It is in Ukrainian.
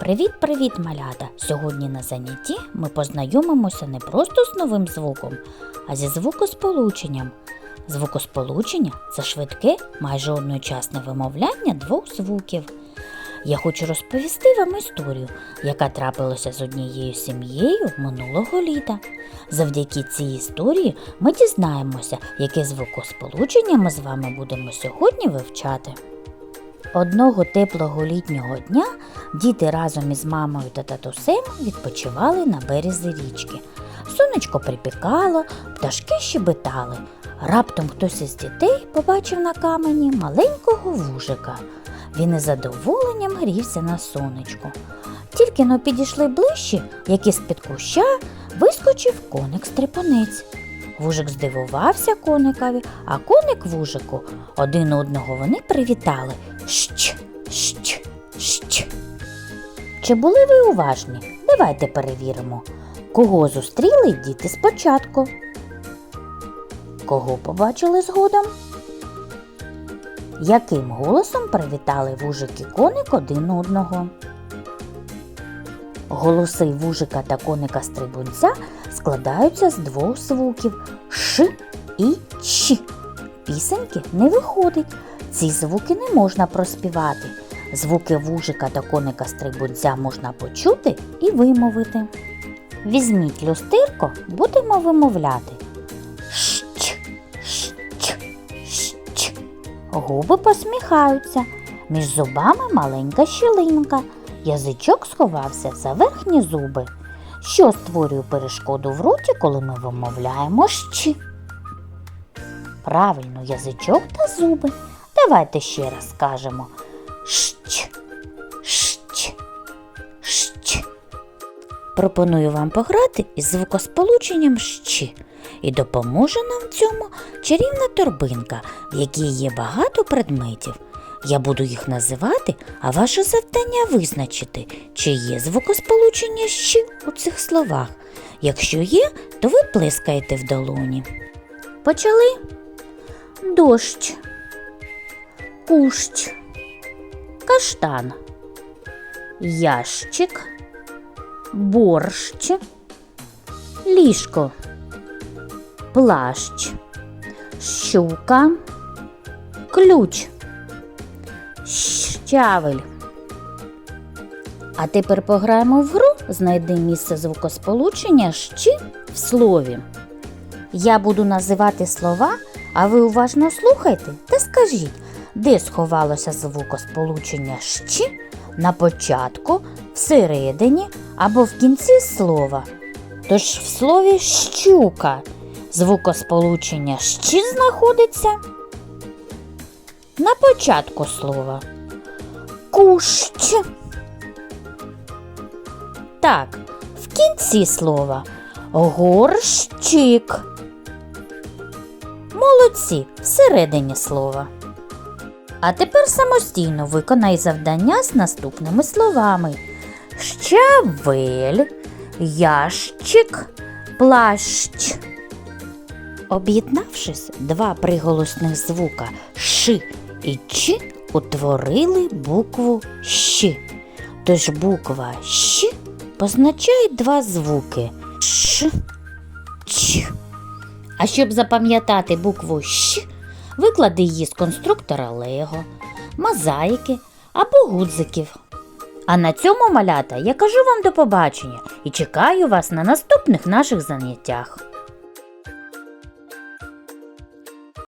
Привіт-привіт, малята! Сьогодні на занятті ми познайомимося не просто з новим звуком, а зі звукосполученням. Звукосполучення це швидке, майже одночасне вимовляння двох звуків. Я хочу розповісти вам історію, яка трапилася з однією сім'єю минулого літа. Завдяки цій історії ми дізнаємося, яке звукосполучення ми з вами будемо сьогодні вивчати. Одного теплого літнього дня діти разом із мамою та татусем відпочивали на березі річки. Сонечко припікало, пташки щебетали. Раптом хтось із дітей побачив на камені маленького вужика. Він із задоволенням грівся на сонечку. Тільки но підійшли ближче, як із під куща вискочив коник стрипонець. Вужик здивувався коникові, а коник вужику один одного вони привітали. Щ, щ, щ. Чи були ви уважні? Давайте перевіримо, кого зустріли діти спочатку. Кого побачили згодом? Яким голосом привітали вужик і коник один одного? Голоси вужика та коника стрибунця складаються з двох звуків Ш і Ч. Пісеньки не виходить. Ці звуки не можна проспівати. Звуки вужика та коника стрибунця можна почути і вимовити. Візьміть люстерко, будемо вимовляти. Щ, щ, щ. Губи посміхаються. Між зубами маленька щілинка. Язичок сховався за верхні зуби. Що створює перешкоду в роті, коли ми вимовляємо щ? Правильно, язичок та зуби. Давайте ще раз скажемо щ, щ, щ. Пропоную вам пограти із звукосполученням щ. І допоможе нам в цьому чарівна торбинка, в якій є багато предметів. Я буду їх називати, а ваше завдання визначити, чи є звукосполучення щ у цих словах. Якщо є, то ви плескаєте в долоні. Почали? Дощ, кущ, каштан, ящик, борщ, ліжко, плащ, щука, ключ, щавель. А тепер пограємо в гру Знайди місце звукосполучення щ в слові. Я буду називати слова, а ви уважно слухайте та скажіть, де сховалося звукосполучення щ на початку, всередині або в кінці слова. Тож в слові щука звукосполучення щ знаходиться на початку слова. Кущ. Так, в кінці слова горщик. Молодці всередині слова. А тепер самостійно виконай завдання з наступними словами: щавель, ящик, плащ. Об'єднавшись, два приголосних звука Ш і Ч утворили букву Щ. Тож буква Щ позначає два звуки Ш, Ч. А щоб запам'ятати букву Щ, виклади її з конструктора Лего, мозаїки або гудзиків. А на цьому малята я кажу вам до побачення і чекаю вас на наступних наших заняттях.